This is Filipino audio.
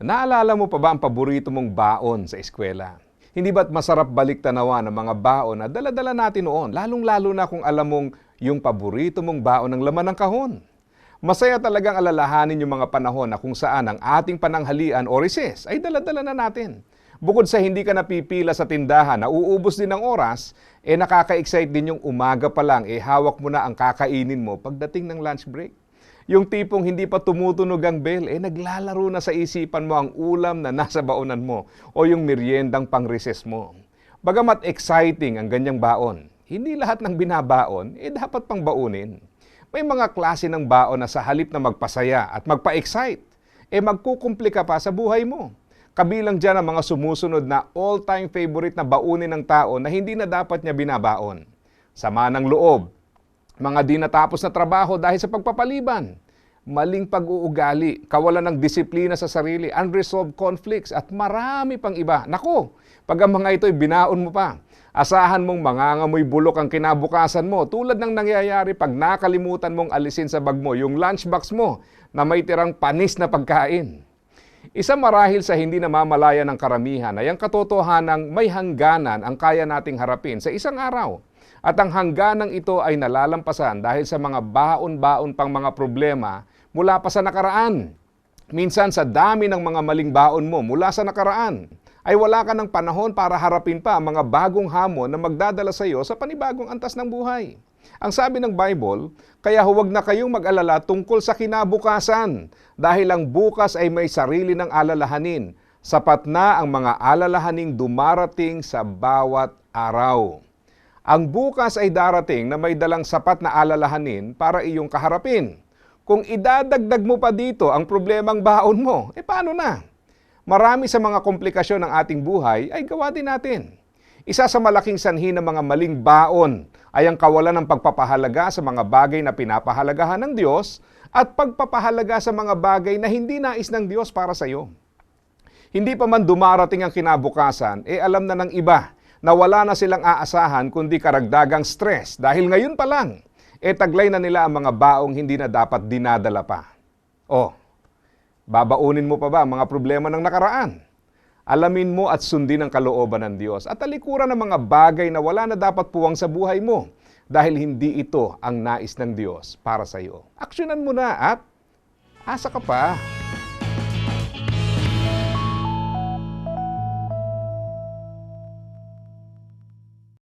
Naalala mo pa ba ang paborito mong baon sa eskwela? Hindi ba't masarap balik tanawa ng mga baon na dala-dala natin noon, lalong-lalo na kung alam mong yung paborito mong baon ng laman ng kahon? Masaya talagang alalahanin yung mga panahon na kung saan ang ating pananghalian o recess ay dala-dala na natin. Bukod sa hindi ka napipila sa tindahan na uubos din ng oras, eh nakaka-excite din yung umaga pa lang, eh hawak mo na ang kakainin mo pagdating ng lunch break. Yung tipong hindi pa tumutunog ang bell, eh naglalaro na sa isipan mo ang ulam na nasa baonan mo o yung meriendang pang-recess mo. Bagamat exciting ang ganyang baon, hindi lahat ng binabaon, eh dapat pang baunin. May mga klase ng baon na sa halip na magpasaya at magpa-excite, eh magkukumplika pa sa buhay mo. Kabilang dyan ang mga sumusunod na all-time favorite na baunin ng tao na hindi na dapat niya binabaon. Sama ng loob, mga di natapos na trabaho dahil sa pagpapaliban, maling pag-uugali, kawalan ng disiplina sa sarili, unresolved conflicts at marami pang iba. Nako, pag ang mga ito'y binaon mo pa, asahan mong mangangamoy bulok ang kinabukasan mo tulad ng nangyayari pag nakalimutan mong alisin sa bag mo yung lunchbox mo na may tirang panis na pagkain. Isa marahil sa hindi namamalaya ng karamihan ay ang katotohanang may hangganan ang kaya nating harapin sa isang araw. At ang hangganang ito ay nalalampasan dahil sa mga baon-baon pang mga problema mula pa sa nakaraan. Minsan sa dami ng mga maling baon mo mula sa nakaraan, ay wala ka ng panahon para harapin pa ang mga bagong hamon na magdadala sa iyo sa panibagong antas ng buhay. Ang sabi ng Bible, kaya huwag na kayong mag-alala tungkol sa kinabukasan dahil ang bukas ay may sarili ng alalahanin. Sapat na ang mga alalahaning dumarating sa bawat araw. Ang bukas ay darating na may dalang sapat na alalahanin para iyong kaharapin. Kung idadagdag mo pa dito ang problemang baon mo, eh paano na? Marami sa mga komplikasyon ng ating buhay ay gawa din natin. Isa sa malaking sanhi ng mga maling baon ay ang kawalan ng pagpapahalaga sa mga bagay na pinapahalagahan ng Diyos at pagpapahalaga sa mga bagay na hindi nais ng Diyos para sa iyo. Hindi pa man dumarating ang kinabukasan, eh alam na ng iba na wala na silang aasahan kundi karagdagang stress dahil ngayon pa lang, eh taglay na nila ang mga baong hindi na dapat dinadala pa. Oh, babaunin mo pa ba ang mga problema ng nakaraan? Alamin mo at sundin ang kalooban ng Diyos at talikuran ng mga bagay na wala na dapat puwang sa buhay mo dahil hindi ito ang nais ng Diyos para sa iyo. Aksyonan mo na at asa ka pa.